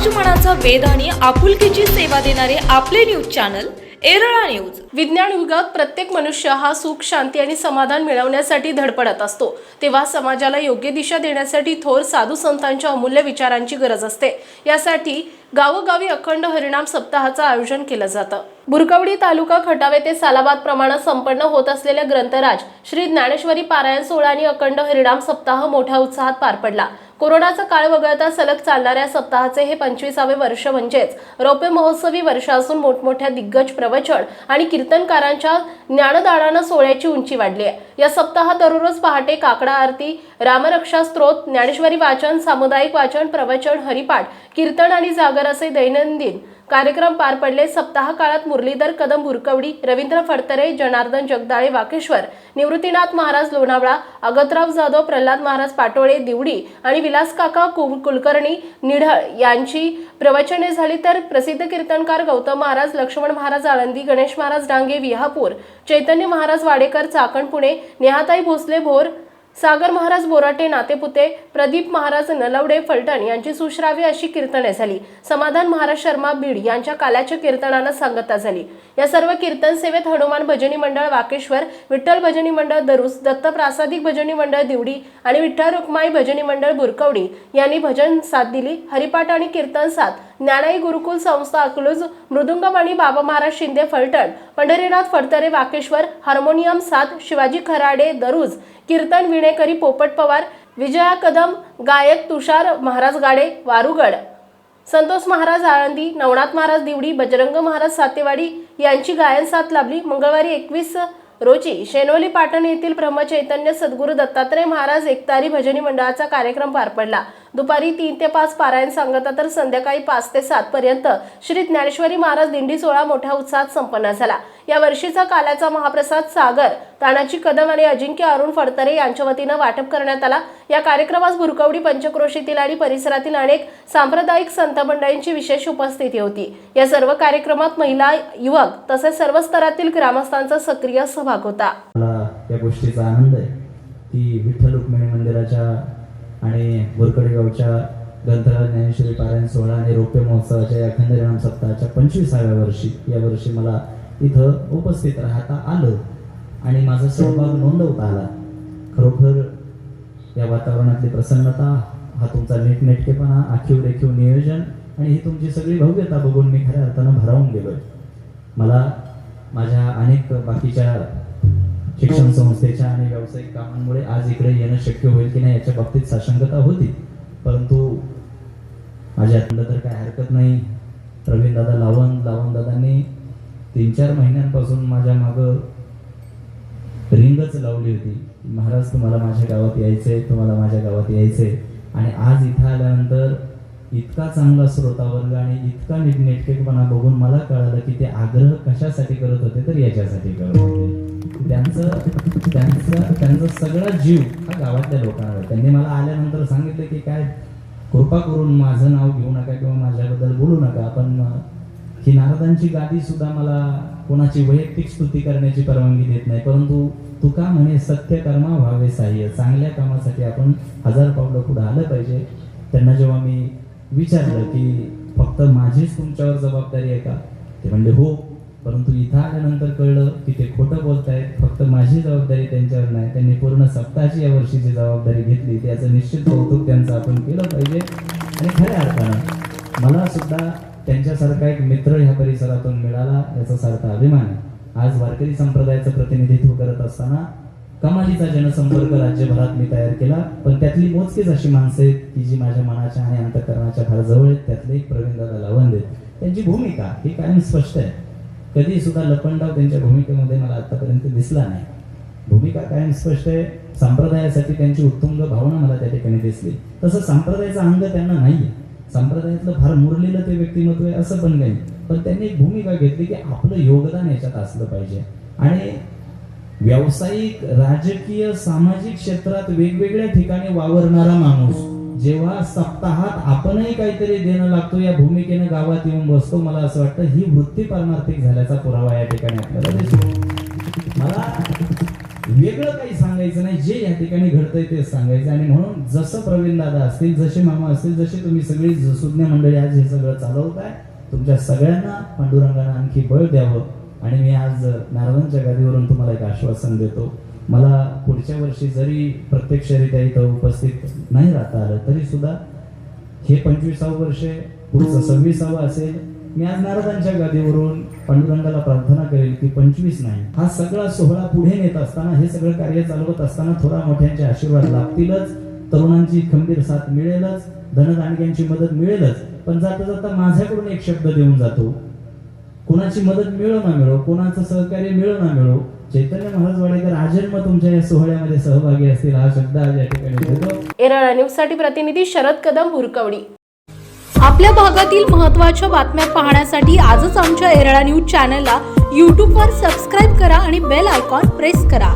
समाजमनाचा वेध आणि आपुलकीची सेवा देणारे आपले न्यूज चॅनल एरळा न्यूज. विज्ञान युगात प्रत्येक मनुष्य हा सुख शांती आणि समाधान मिळवण्यासाठी धडपडत असतो. तेव्हा समाजाला योग्य दिशा देण्यासाठी थोर साधू संतांच्या अमूल्य विचारांची गरज असते. यासाठी गावोगावी अखंड हरिणाम सप्ताहाचं आयोजन केलं जातं. बुरकवडी तालुका खटावे ते सालाबाद प्रमाणात संपन्न होत असलेल्या ग्रंथराज श्री ज्ञानेश्वरी पारायण सोहळा आणि अखंड हरिणाम सप्ताह मोठ्या उत्साहात पार पडला. कोरोनाचा काळ वगळता सलग चालणाऱ्या सप्ताहाचे हे पंचवीसावे वर्ष म्हणजेच रौप्य महोत्सवी वर्ष असून मोठमोठ्या दिग्गज प्रवचन आणि कीर्तनकारांच्या ज्ञानदानानं सोहळ्याची उंची वाढली आहे. या सप्ताहात दररोज पहाटे काकडा आरती रामरक्षा स्त्रोत ज्ञानेश्वरी वाचन सामुदायिक वाचन प्रवचन हरिपाठ कीर्तन आणि जागर असे दैनंदिन कार्यक्रम पार पडले. सप्ताह काळात मुरलीधर कदम भुरकवडी रवींद्र फडतरे जनार्दन जगदाळे वाकेश्वर निवृत्तीनाथ महाराज लोणावळा अगतराव जाधव प्रल्हाद महाराज पाटोळे दिवडी आणि विलास काका कु- कुलकर्णी निढळ यांची प्रवचने झाली तर प्रसिद्ध कीर्तनकार गौतम महाराज लक्ष्मण महाराज आळंदी गणेश महाराज डांगे विहापूर चैतन्य महाराज वाडेकर चाकण पुणे नेहाताई भोसले भोर सागर महाराज बोराटे नातेपुते प्रदीप महाराज नलवडे फलटण यांची सुश्राव्य अशी कीर्तने झाली. समाधान महाराज शर्मा बीड यांच्या काल्याच्या कीर्तनानं सांगता झाली. या सर्व कीर्तन सेवेत हनुमान भजनी मंडळ वाकेश्वर विठ्ठल भजनी मंडळ दरुस दत्त प्रासादिक भजनी मंडळ दिवडी आणि विठ्ठल रुक्माई भजनी मंडळ बुरकवडी यांनी भजन साथ दिली. हरिपाठ आणि कीर्तन साथ ज्ञानाई गुरुकुल संस्था अकलूज मृदुंगमणी बाबा महाराज शिंदे फलटण पंढरीनाथ फडतरे वाकेश्वर हार्मोनियम साथ शिवाजी खराडे दरुज कीर्तन विणेकरी पोपट पवार विजया कदम गायक तुषार महाराज गाडे वारुगड. संतोष महाराज आळंदी नवनाथ महाराज दिवडी बजरंग महाराज सातेवाडी यांची गायन साथ लाभली. मंगळवारी एकवीस रोजी शेनोली पाटण येथील ब्रह्मचैतन्य सद्गुरू दत्तात्रय महाराज एकतारी भजनी मंडळाचा कार्यक्रम पार पडला. दुपारी तीन ते पाच पारायण सांगता तर संध्याकाळी पाच ते सात पर्यंत श्री ज्ञानेश्वरी महाराज दिंडी सोहळा मोठ्या उत्साहात संपन्न झाला. या वर्षीचा काल्याचा महाप्रसाद सागर तानाजी कदम आणि अजिंक्य अरुण फडतरे यांच्या वतीनं वाटप करण्यात आला. या कार्यक्रमास भुरकवडी पंचक्रोशीतील आणि परिसरातील अनेक सांप्रदायिक संत मंडळींची विशेष उपस्थिती होती. या सर्व कार्यक्रमात महिला युवक तसेच सर्व स्तरातील ग्रामस्थांचा सक्रिय सहभाग होता. मला या गोष्टीचा आनंद आहे की विठ्ठल रुक्मिणी मंदिराच्या आणि बोरकडे गावच्या ग्रंथालय ज्ञानेश्वरी पारायण सोहळा आणि रौप्य महोत्सवाच्या या अखंड सप्ताहाच्या पंचवीसाव्या वर्षी या वर्षी मला इथं उपस्थित राहता आलं आणि माझा सहभाग नोंदवता आला. खरोखर या वातावरणातली प्रसन्नता हा तुमचा नीटनेटकेपणा आखीव रेखीव नियोजन आणि ही तुमची सगळी भव्यता बघून मी खऱ्या अर्थानं भरावून गेलोय. मला माझ्या अनेक बाकीच्या शिक्षण संस्थेच्या आणि व्यावसायिक कामांमुळे आज इकडे येणं शक्य होईल की नाही याच्या बाबतीत साशंकता होती. परंतु माझ्या तर काय हरकत नाही. प्रवीण दादा लावण लावण दादांनी तीन चार महिन्यांपासून माझ्या मागं रिंगच लावली होती. महाराज तुम्हाला माझ्या गावात यायचंय तुम्हाला माझ्या गावात यायचंय. आणि आज इथं आल्यानंतर इतका चांगला श्रोतावर्ग आणि इतका नीटनेटकेपणा बघून मला कळालं की ते आग्रह कशासाठी करत होते तर याच्यासाठी करत होते. त्यांचं त्यांचं त्यांचा सगळा जीव हा गावातल्या लोकांवर त्यांनी मला आल्यानंतर सांगितलं की काय कृपा करून माझं नाव घेऊ नका किंवा माझ्याबद्दल बोलू नका. पण ही नारदांची गादी सुद्धा मला कोणाची वैयक्तिक स्तुती करण्याची परवानगी देत नाही. परंतु तुका म्हणे सत्य कर्मा व्हावे साह्य. चांगल्या कामासाठी आपण हजार पावलं पुढे आलं पाहिजे. त्यांना जेव्हा मी विचारलं की फक्त माझीच तुमच्यावर जबाबदारी आहे का? ते म्हणजे हो परंतु इथं आल्यानंतर कळलं की ते खोटं बोलतायत फक्त माझी जबाबदारी त्यांच्यावर नाही त्यांनी पूर्ण सप्ताहाची या वर्षीची जबाबदारी घेतली. त्याचं निश्चित कौतुक त्यांचं आपण केलं पाहिजे. आणि खऱ्या अर्थानं मला सुद्धा त्यांच्यासारखा एक मित्र ह्या परिसरातून मिळाला याचा सारखा अभिमान आहे. आज वारकरी संप्रदायाचं प्रतिनिधित्व करत असताना कमालीचा जनसंपर्क राज्यभरात मी तयार केला. पण त्यातली मोजकीच अशी माणसं आहेत की जी माझ्या मनाच्या आणि अंतकरणाच्या फार जवळ आहेत. त्यातले एक प्रवीण दादा लावंद आहेत त्यांची भूमिका ही कायम स्पष्ट आहे. कधी सुद्धा लपंडाव त्यांच्या भूमिकेमध्ये मला आतापर्यंत दिसला नाही. भूमिका कायम स्पष्ट आहे. संप्रदायासाठी त्यांची उत्तुंग भावना मला त्या ठिकाणी दिसली. तसं संप्रदायाचा अंग त्यांना नाही संप्रदायातलं फार मुरलेलं ते व्यक्तिमत्व आहे असं पण नाही. पण त्यांनी एक भूमिका घेतली की आपलं योगदान याच्यात असलं पाहिजे. आणि व्यावसायिक राजकीय सामाजिक क्षेत्रात वेगवेगळ्या ठिकाणी वावरणारा माणूस जेव्हा सप्ताहात आपणही काहीतरी देणं लागतो या भूमिकेनं गावात येऊन बसतो मला असं वाटतं ही वृत्ती पारमार्थिक झाल्याचा पुरावा या ठिकाणी आपल्याला दिसतो. मला वेगळं काही सांगायचं नाही जे या ठिकाणी घडतंय ते सांगायचं. आणि म्हणून जसं प्रवीण दादा असतील जसे मामा असतील जसे तुम्ही सगळी सुज्ञ मंडळी आज हे सगळं चालवताय तुमच्या सगळ्यांना पांडुरंगानं आणखी बळ द्यावं. आणि मी आज नारदांच्या गादीवरून तुम्हाला एक आश्वासन देतो. मला पुढच्या वर्षी जरी प्रत्यक्षरित्या इथं उपस्थित नाही राहता आलं तरी सुद्धा हे पंचवीसावं वर्ष पुढचं सव्वीसावं असेल मी आज नारदांच्या गादीवरून पांडुरंगाला प्रार्थना करेल की पंचवीस नाही. हा सगळा सोहळा पुढे नेत असताना हे सगळं कार्य चालवत असताना थोडा मोठ्यांचे आशीर्वाद लाभतीलच तरुणांची खंबीर साथ मिळेलच. धनदानग्यांची मदत मिळेलच. पण जाता जाता माझ्याकडून एक शब्द देऊन जातो. कोणाची मदत मिळो ना मिळो कोणाचं सहकार्य मिळो ना मिळो चैतन्य महाराज वाडेकर आजन्म तुमच्या या सोहळ्यामध्ये सहभागी असतील हा शब्द आज या ठिकाणी देतो न्यूजसाठी प्रतिनिधी शरद कदम हुरकवडी. आपल्या भागातील महत्त्वाच्या बातम्या पाहण्यासाठी आजच आमच्या एरळा न्यूज चॅनलला यूट्यूबवर सबस्क्राईब करा आणि बेल आयकॉन प्रेस करा.